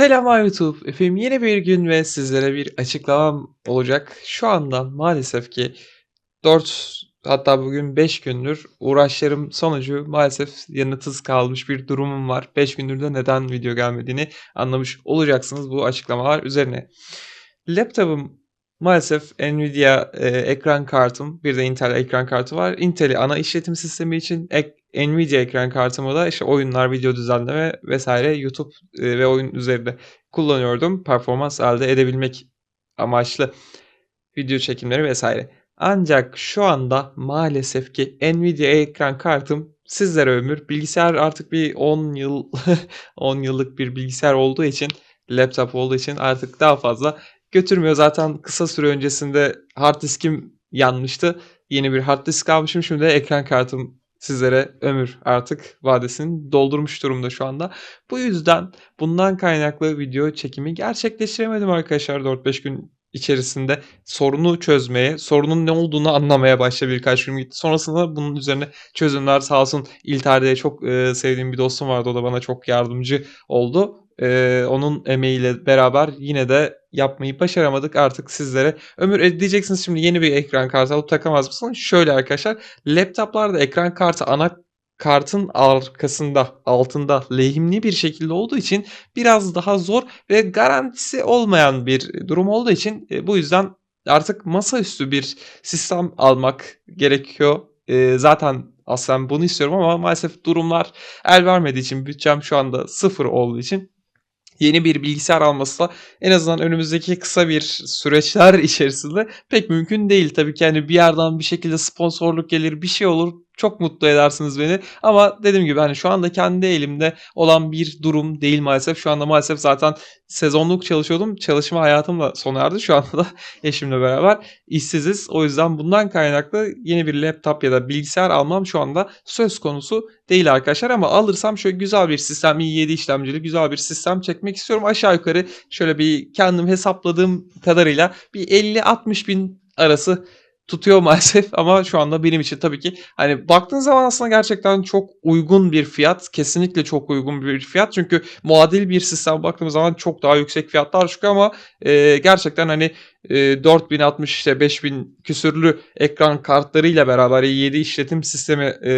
Selam YouTube. Efendim yeni bir gün ve sizlere bir açıklamam olacak. Şu anda maalesef ki 4 hatta bugün 5 gündür uğraşlarım sonucu maalesef yanıtsız kalmış bir durumum var. 5 gündür de neden video gelmediğini anlamış olacaksınız bu açıklamalar üzerine. Laptopum maalesef Nvidia e, ekran kartım bir de Intel ekran kartı var. Intel'i ana işletim sistemi için ek, Nvidia ekran kartımı da işte oyunlar, video düzenleme vesaire YouTube e, ve oyun üzerinde kullanıyordum. Performans elde edebilmek amaçlı video çekimleri vesaire. Ancak şu anda maalesef ki Nvidia ekran kartım sizlere ömür. Bilgisayar artık bir 10 yıl 10 yıllık bir bilgisayar olduğu için laptop olduğu için artık daha fazla götürmüyor. Zaten kısa süre öncesinde hard diskim yanmıştı. Yeni bir hard disk almışım. Şimdi de ekran kartım sizlere ömür artık vadesini doldurmuş durumda şu anda. Bu yüzden bundan kaynaklı video çekimi gerçekleştiremedim arkadaşlar 4-5 gün içerisinde sorunu çözmeye, sorunun ne olduğunu anlamaya başladı birkaç gün gitti. Sonrasında bunun üzerine çözümler sağ olsun İlter'de çok e, sevdiğim bir dostum vardı. O da bana çok yardımcı oldu. E, onun emeğiyle beraber yine de yapmayı başaramadık artık sizlere. Ömür diyeceksiniz şimdi yeni bir ekran kartı alıp takamaz mısın? Şöyle arkadaşlar laptoplarda ekran kartı ana kartın arkasında, altında lehimli bir şekilde olduğu için biraz daha zor ve garantisi olmayan bir durum olduğu için e, bu yüzden artık masaüstü bir sistem almak gerekiyor. E, zaten aslında bunu istiyorum ama maalesef durumlar el vermediği için bütçem şu anda sıfır olduğu için yeni bir bilgisayar alması da en azından önümüzdeki kısa bir süreçler içerisinde pek mümkün değil. Tabii ki hani bir yerden bir şekilde sponsorluk gelir bir şey olur çok mutlu edersiniz beni. Ama dediğim gibi hani şu anda kendi elimde olan bir durum değil maalesef. Şu anda maalesef zaten sezonluk çalışıyordum. Çalışma hayatım da sona erdi. Şu anda da eşimle beraber işsiziz. O yüzden bundan kaynaklı yeni bir laptop ya da bilgisayar almam şu anda söz konusu değil arkadaşlar. Ama alırsam şöyle güzel bir sistem, i7 işlemcili güzel bir sistem çekmek istiyorum. Aşağı yukarı şöyle bir kendim hesapladığım kadarıyla bir 50-60 bin arası tutuyor maalesef ama şu anda benim için tabii ki hani baktığın zaman aslında gerçekten çok uygun bir fiyat. Kesinlikle çok uygun bir fiyat. Çünkü muadil bir sistem baktığımız zaman çok daha yüksek fiyatlar çıkıyor ama e, gerçekten hani e, 4060 işte 5000 küsürlü ekran kartlarıyla beraber 7 işletim sistemi e,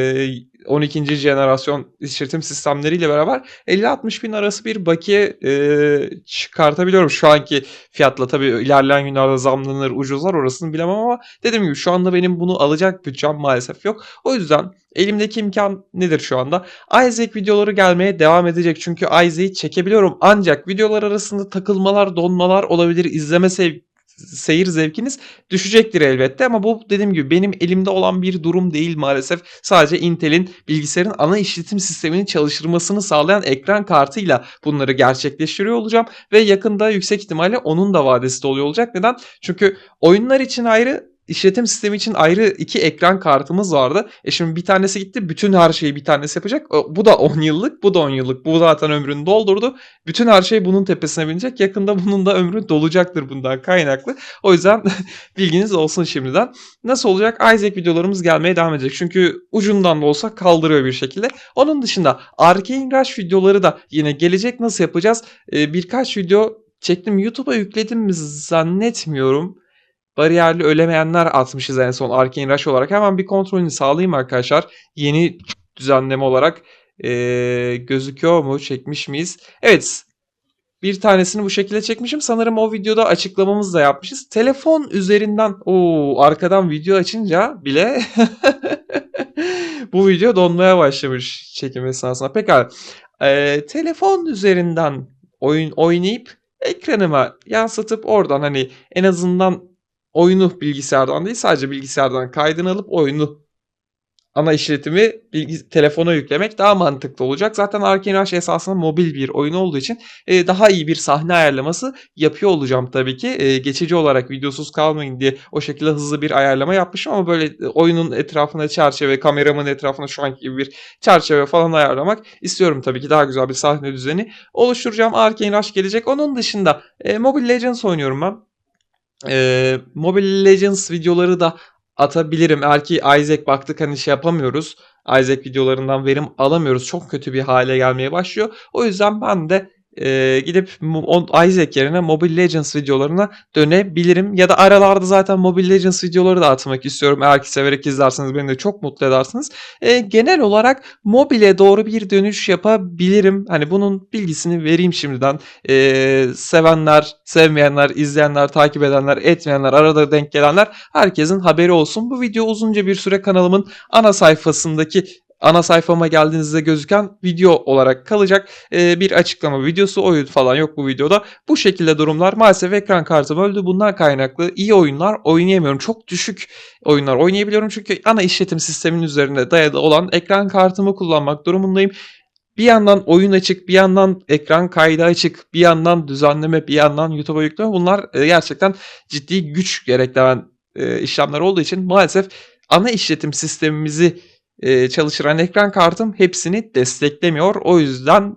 12. jenerasyon işletim sistemleriyle beraber 50-60 bin arası bir bakiye e, çıkartabiliyorum şu anki fiyatla. Tabii ilerleyen günlerde zamlanır, ucuzlar orasını bilemem ama dediğim gibi şu anda benim bunu alacak bütçem maalesef yok. O yüzden elimdeki imkan nedir şu anda? Isaac videoları gelmeye devam edecek çünkü Isaac'i çekebiliyorum ancak videolar arasında takılmalar, donmalar olabilir, izleme sev seyir zevkiniz düşecektir elbette ama bu dediğim gibi benim elimde olan bir durum değil maalesef. Sadece Intel'in bilgisayarın ana işletim sistemini çalıştırmasını sağlayan ekran kartıyla bunları gerçekleştiriyor olacağım ve yakında yüksek ihtimalle onun da vadesi doluyor olacak. Neden? Çünkü oyunlar için ayrı işletim sistemi için ayrı iki ekran kartımız vardı. E şimdi bir tanesi gitti. Bütün her şeyi bir tanesi yapacak. Bu da 10 yıllık. Bu da 10 yıllık. Bu zaten ömrünü doldurdu. Bütün her şey bunun tepesine binecek. Yakında bunun da ömrü dolacaktır bundan kaynaklı. O yüzden bilginiz olsun şimdiden. Nasıl olacak? Isaac videolarımız gelmeye devam edecek. Çünkü ucundan da olsa kaldırıyor bir şekilde. Onun dışında Arcane Rush videoları da yine gelecek. Nasıl yapacağız? Ee, birkaç video çektim. YouTube'a yükledim mi zannetmiyorum bariyerli ölemeyenler atmışız en son Arcane Rush olarak. Hemen bir kontrolünü sağlayayım arkadaşlar. Yeni düzenleme olarak ee, gözüküyor mu? Çekmiş miyiz? Evet. Bir tanesini bu şekilde çekmişim. Sanırım o videoda açıklamamızı da yapmışız. Telefon üzerinden o arkadan video açınca bile bu video donmaya başlamış çekim esnasında. Pekala. Ee, telefon üzerinden oyun oynayıp ekranıma yansıtıp oradan hani en azından oyunu bilgisayardan değil sadece bilgisayardan kaydını alıp oyunu ana işletimi bilgi, telefona yüklemek daha mantıklı olacak. Zaten Arkane Rush esasında mobil bir oyun olduğu için e, daha iyi bir sahne ayarlaması yapıyor olacağım tabii ki. E, geçici olarak videosuz kalmayın diye o şekilde hızlı bir ayarlama yapmışım ama böyle e, oyunun etrafına çerçeve, kameramın etrafına şu anki gibi bir çerçeve falan ayarlamak istiyorum tabii ki. Daha güzel bir sahne düzeni oluşturacağım. Arkane Rush gelecek. Onun dışında e, Mobile Legends oynuyorum ben e, Mobile Legends videoları da atabilirim. Eğer ki Isaac baktık hani şey yapamıyoruz. Isaac videolarından verim alamıyoruz. Çok kötü bir hale gelmeye başlıyor. O yüzden ben de e, gidip Isaac yerine Mobile Legends videolarına dönebilirim. Ya da aralarda zaten Mobile Legends videoları da atmak istiyorum. Eğer ki severek izlerseniz beni de çok mutlu edersiniz. E, genel olarak mobile doğru bir dönüş yapabilirim. Hani bunun bilgisini vereyim şimdiden. E, sevenler, sevmeyenler, izleyenler, takip edenler, etmeyenler, arada denk gelenler herkesin haberi olsun. Bu video uzunca bir süre kanalımın ana sayfasındaki ana sayfama geldiğinizde gözüken video olarak kalacak. Ee, bir açıklama videosu oyun falan yok bu videoda. Bu şekilde durumlar maalesef ekran kartım öldü. Bundan kaynaklı iyi oyunlar oynayamıyorum. Çok düşük oyunlar oynayabiliyorum çünkü ana işletim sistemin üzerinde dayalı olan ekran kartımı kullanmak durumundayım. Bir yandan oyun açık, bir yandan ekran kaydı açık, bir yandan düzenleme, bir yandan YouTube'a yükleme. Bunlar e, gerçekten ciddi güç gerektiren e, işlemler olduğu için maalesef ana işletim sistemimizi e, çalıştıran ekran kartım hepsini desteklemiyor. O yüzden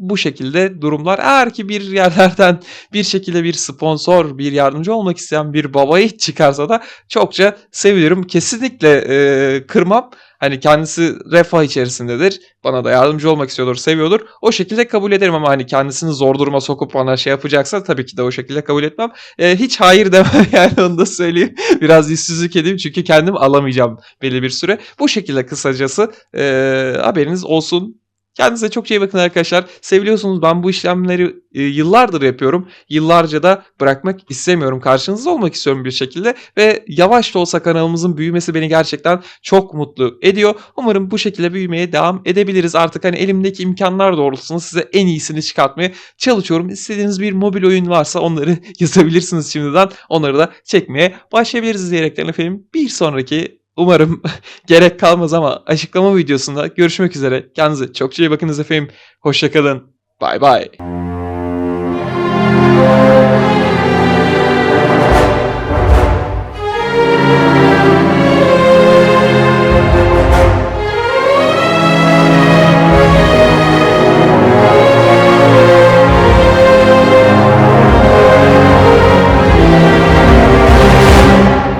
bu şekilde durumlar. Eğer ki bir yerlerden bir şekilde bir sponsor, bir yardımcı olmak isteyen bir baba yiğit çıkarsa da çokça sevinirim. Kesinlikle e, kırmam. Hani kendisi refah içerisindedir. Bana da yardımcı olmak istiyordur, seviyordur. O şekilde kabul ederim ama hani kendisini zor duruma sokup bana şey yapacaksa tabii ki de o şekilde kabul etmem. E, hiç hayır demem yani onu da söyleyeyim. Biraz yüzsüzlük edeyim çünkü kendim alamayacağım belli bir süre. Bu şekilde kısacası e, haberiniz olsun. Kendinize çok iyi bakın arkadaşlar. Seviliyorsunuz ben bu işlemleri e, yıllardır yapıyorum. Yıllarca da bırakmak istemiyorum. Karşınızda olmak istiyorum bir şekilde. Ve yavaş da olsa kanalımızın büyümesi beni gerçekten çok mutlu ediyor. Umarım bu şekilde büyümeye devam edebiliriz. Artık hani elimdeki imkanlar doğrultusunda size en iyisini çıkartmaya çalışıyorum. İstediğiniz bir mobil oyun varsa onları yazabilirsiniz şimdiden. Onları da çekmeye başlayabiliriz diyerekten efendim. Bir sonraki umarım gerek kalmaz ama açıklama videosunda görüşmek üzere. Kendinize çok iyi bakınız efendim. Hoşçakalın. Bay bay.